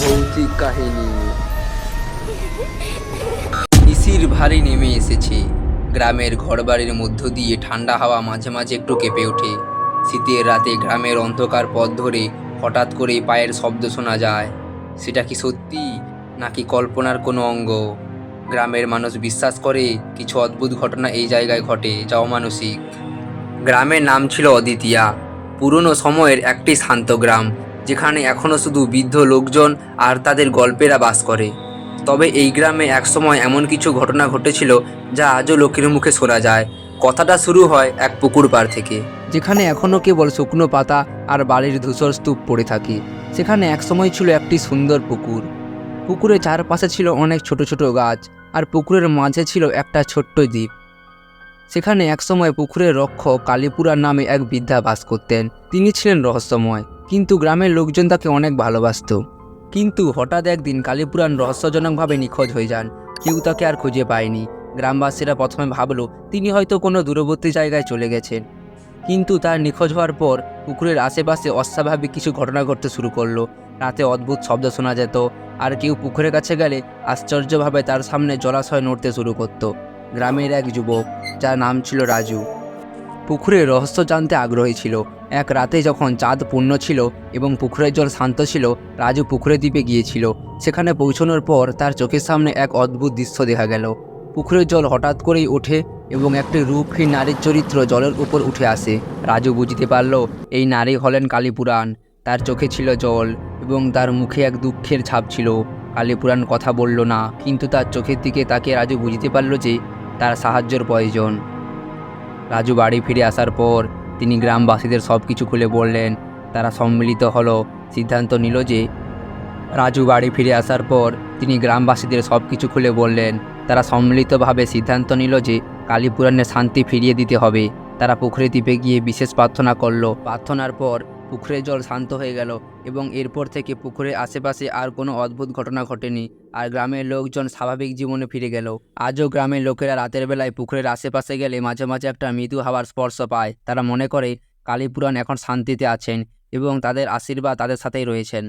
ভৌতিক কাহিনী। শিশির ভারী নেমে এসেছে। গ্রামের ঘরবাড়ির মধ্য দিয়ে ঠান্ডা হাওয়া মাঝে মাঝে একটু কেঁপে ওঠে। শীতের রাতে গ্রামের অন্ধকার পথ ধরে হঠাৎ করে পায়ের শব্দ শোনা যায়। সেটা কি সত্যি, নাকি কল্পনার কোনো অঙ্গ? গ্রামের মানুষ বিশ্বাস করে কিছু অদ্ভুত ঘটনা এই জায়গায় ঘটে, যা অমানসিক। গ্রামের নাম ছিল অদ্বিতীয়া পুরনো সময়ের একটি শান্ত গ্রাম। যেখানে এখনও শুধু বৃদ্ধ লোকজন আর তাদের গল্পেরা বাস করে। তবে এই গ্রামে একসময় এমন কিছু ঘটনা ঘটেছিল যা আজও লোকের মুখে শোনা যায়। কথাটা শুরু হয় এক পুকুর পাড় থেকে। যেখানে এখনও কেবল শুকনো পাতা আর বাড়ির ধূসর স্তূপ পড়ে থাকে। সেখানে একসময় ছিল একটি সুন্দর পুকুর। পুকুরের চারপাশে ছিল অনেক ছোট ছোট গাছ আর পুকুরের মাঝে ছিল একটা ছোট্ট দ্বীপ। সেখানে একসময় পুকুরের রক্ষক কালীপুরা নামে এক বৃদ্ধা বাস করতেন। তিনি ছিলেন রহস্যময়। কিন্তু গ্রামের লোকজন তাকে অনেক ভালোবাসত। কিন্তু হঠাৎ একদিন কালীপুরাণ রহস্যজনকভাবে নিখোঁজ হয়ে যান। কেউ তাকে আর খুঁজে পায়নি। গ্রামবাসীরা প্রথমে ভাবলো, তিনি হয়তো কোনো দূরবর্তী জায়গায় চলে গেছেন। কিন্তু তার নিখোঁজ হওয়ার পর পুকুরের আশেপাশে অস্বাভাবিক কিছু ঘটনা ঘটতে শুরু করল। রাতে অদ্ভুত শব্দ শোনা যেত, আর কেউ পুকুরের কাছে গেলে আশ্চর্যভাবে তার সামনে জলাশয় নড়তে শুরু করত। গ্রামের এক যুবক, যার নাম ছিল রাজু। পুকুরের রহস্য জানতে আগ্রহী ছিল। এক রাতে যখন চাঁদ পূর্ণ ছিল এবং পুকুরের জল শান্ত ছিল, রাজু পুকুরের দ্বীপে গিয়েছিল। সেখানে পৌঁছানোর পর তার চোখের সামনে এক অদ্ভুত দৃশ্য দেখা গেল। পুকুরের জল হঠাৎ করেই ওঠে এবং একটি রূপহীন নারীর চরিত্র জলের উপর উঠে আসে। রাজু বুঝতে পারল, এই নারী হলেন কালীপুরাণ। তার চোখে ছিল জল এবং তার মুখে এক দুঃখের ছাপ ছিল। কালীপুরাণ কথা বলল না, কিন্তু তার চোখের দিকে তাকে রাজু বুঝতে পারল যে তার সাহায্যের প্রয়োজন। রাজু বাড়ি ফিরে আসার পর তিনি গ্রামবাসীদের সব কিছু খুলে বললেন। তারা সম্মিলিত হলো, সিদ্ধান্ত নিল যে রাজু বাড়ি ফিরে আসার পর তিনি গ্রামবাসীদের সব কিছু খুলে বললেন। তারা সম্মিলিতভাবে সিদ্ধান্ত নিল যে কালীপুরাণের শান্তি ফিরিয়ে দিতে হবে। তারা পুকুরে দ্বীপে গিয়ে বিশেষ প্রার্থনা করল। প্রার্থনার পর পুকুরের জল শান্ত হয়ে গেল এবং এরপর থেকে পুকুরের আশেপাশে আর কোনো অদ্ভুত ঘটনা ঘটেনি। আর গ্রামের লোকজন স্বাভাবিক জীবনে ফিরে গেল। আজও গ্রামের লোকেরা রাতের বেলায় পুকুরের আশেপাশে গেলে মাঝে মাঝে একটা মৃদু হাওয়ার স্পর্শ পায়। তারা মনে করে, কালীপুরাণ এখন শান্তিতে আছেন এবং তাদের আশীর্বাদ তাদের সাথেই রয়েছেন।